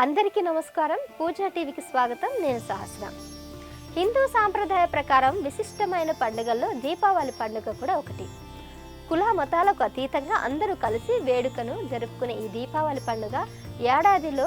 అందరికీ నమస్కారం. పూజా టీవీకి స్వాగతం. నేను సహస్ర. హిందూ సాంప్రదాయ ప్రకారం విశిష్టమైన పండుగల్లో దీపావళి పండుగ కూడా ఒకటి. కుల మతాలకు అతీతంగా అందరూ కలిసి వేడుకను జరుపుకునే ఈ దీపావళి పండుగ ఏడాదిలో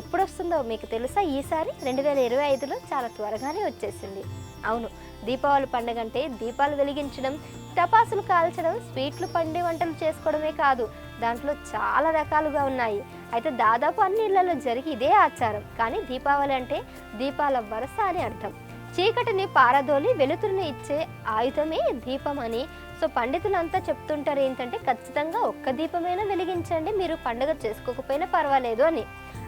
ఎప్పుడొస్తుందో మీకు తెలుసా? ఈసారి రెండు వేల ఇరవై ఐదులో చాలా త్వరగానే వచ్చేసింది. అవును దీపావళి పండుగ అంటే దీపాలు వెలిగించడం టపాసులు కాల్చడం స్వీట్లు పండి వంటలు చేసుకోవడమే కాదు. దాంట్లో చాలా రకాలుగా ఉన్నాయి. అయితే దాదాపు అన్ని ఇళ్ళలో జరిగి ఇదే ఆచారం. కానీ దీపావళి అంటే దీపాల వరస అని అర్థం. చీకటిని పారదోలి వెలుతురుని ఇచ్చే ఆయుధమే దీపం అని సో పండితులంతా చెప్తుంటారు ఏంటంటే ఖచ్చితంగా ఒక్క దీపమైనా వెలిగించండి మీరు పండుగ చేసుకోకపోయినా పర్వాలేదు అని.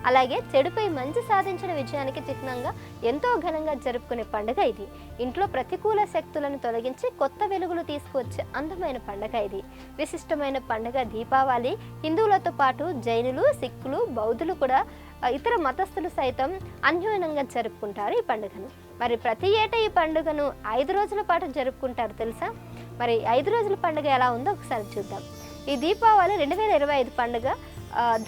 అలాగే చెడుపై మంచి సాధించిన విజయానికి చిహ్నంగా ఎంతో ఘనంగా జరుపుకునే పండుగ ఇది. ఇంట్లో ప్రతికూల శక్తులను తొలగించి కొత్త వెలుగులు తీసుకువచ్చే అందమైన పండుగ ఇది. విశిష్టమైన పండుగ దీపావళి హిందువులతో పాటు జైనులు సిక్కులు బౌద్ధులు కూడా ఇతర మతస్థులు సైతం అన్యోన్యంగా జరుపుకుంటారు ఈ పండుగను. మరి ప్రతి ఏటా ఈ పండుగను ఐదు రోజుల పాటు జరుపుకుంటారు తెలుసా? మరి ఐదు రోజుల పండుగ ఎలా ఉందో ఒకసారి చూద్దాం. ఈ దీపావళి రెండు వేల ఇరవై ఐదు పండుగ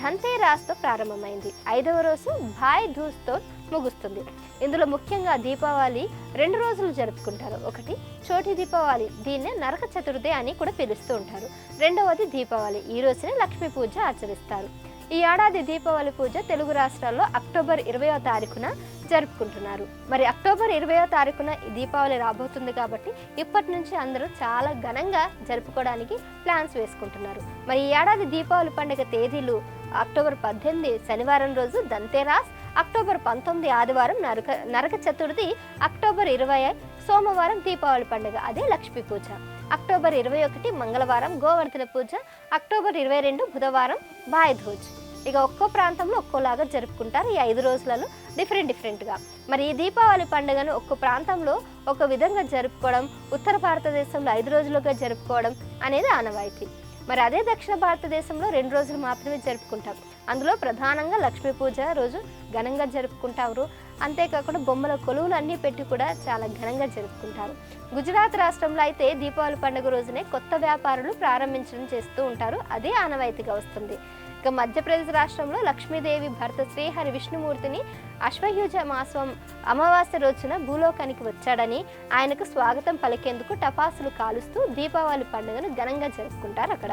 ధన్తేరాస్తో ప్రారంభమైంది. ఐదవ రోజు భాయ్ ధూస్తో ముగుస్తుంది. ఇందులో ముఖ్యంగా దీపావళి రెండు రోజులు జరుపుకుంటారు. ఒకటి చోటి దీపావళి దీన్నే నరక చతుర్థి అని కూడా పిలుస్తూ ఉంటారు. రెండవది దీపావళి ఈ రోజునే లక్ష్మీ పూజ ఆచరిస్తారు. ఈ ఏడాది దీపావళి పూజ తెలుగు రాష్ట్రాల్లో అక్టోబర్ ఇరవయో తారీఖున జరుపుకుంటున్నారు. మరి అక్టోబర్ ఇరవయో తారీఖున ఈ దీపావళి రాబోతుంది కాబట్టి ఇప్పటి నుంచి అందరూ చాలా ఘనంగా జరుపుకోవడానికి ప్లాన్స్ వేసుకుంటున్నారు. మరి ఈ ఏడాది దీపావళి పండుగ తేదీలు అక్టోబర్ పద్దెనిమిది శనివారం రోజు దంతేరాస్ అక్టోబర్ పంతొమ్మిది ఆదివారం నరక నరక చతుర్థి అక్టోబర్ ఇరవై సోమవారం దీపావళి పండుగ అదే లక్ష్మీ పూజ. అక్టోబర్ ఇరవై ఒకటి మంగళవారం గోవర్ధన పూజ అక్టోబర్ ఇరవై రెండు బుధవారం బాయ్ ధూజ్ ఇక ఒక్కో ప్రాంతంలో ఒక్కోలాగా జరుపుకుంటారు. ఈ ఐదు రోజులలో డిఫరెంట్ డిఫరెంట్గా. మరి ఈ దీపావళి పండుగను ఒక్కో ప్రాంతంలో ఒక విధంగా జరుపుకోవడం ఉత్తర భారతదేశంలో ఐదు రోజులుగా జరుపుకోవడం అనేది ఆనవాయితీ. మరి అదే దక్షిణ భారతదేశంలో రెండు రోజులు మాత్రమే జరుపుకుంటాం. అందులో ప్రధానంగా లక్ష్మీ పూజ రోజు ఘనంగా జరుపుకుంటారు. అంతేకాకుండా బొమ్మల కొలువులు అన్నీ పెట్టి కూడా చాలా ఘనంగా జరుపుకుంటారు. గుజరాత్ రాష్ట్రంలో అయితే దీపావళి పండుగ రోజునే కొత్త వ్యాపారులు ప్రారంభించడం చేస్తూ ఉంటారు. అదే ఆనవాయితీగా వస్తుంది. ఇక మధ్యప్రదేశ్ రాష్ట్రంలో లక్ష్మీదేవి భర్త శ్రీహరి విష్ణుమూర్తిని అశ్వయుజ మాసం అమావాస్య రోజున భూలోకానికి వచ్చాడని ఆయనకు స్వాగతం పలికేందుకు టపాసులు కాలుస్తూ దీపావళి పండుగను ఘనంగా జరుపుకుంటారు అక్కడ.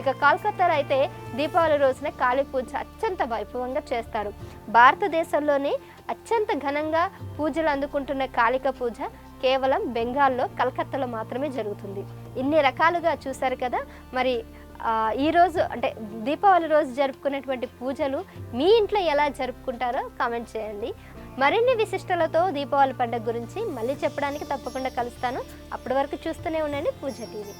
ఇక కోల్కతాలో అయితే దీపావళి రోజున కాళీ పూజ అత్యంత వైభవంగా చేస్తారు. భారతదేశంలోనే అత్యంత ఘనంగా పూజలు అందుకుంటున్న కాళిక పూజ కేవలం బెంగాల్లో కలకత్తాలో మాత్రమే జరుగుతుంది. ఇన్ని రకాలుగా చూశారు కదా మరి ఈరోజు అంటే దీపావళి రోజు జరుపుకునేటువంటి పూజలు మీ ఇంట్లో ఎలా జరుపుకుంటారో కామెంట్ చేయండి. మరిన్ని విశిష్టలతో దీపావళి పండుగ గురించి మళ్ళీ చెప్పడానికి తప్పకుండా కలుస్తాను. అప్పటి వరకు చూస్తూనే ఉండండి పూజ టీవీ.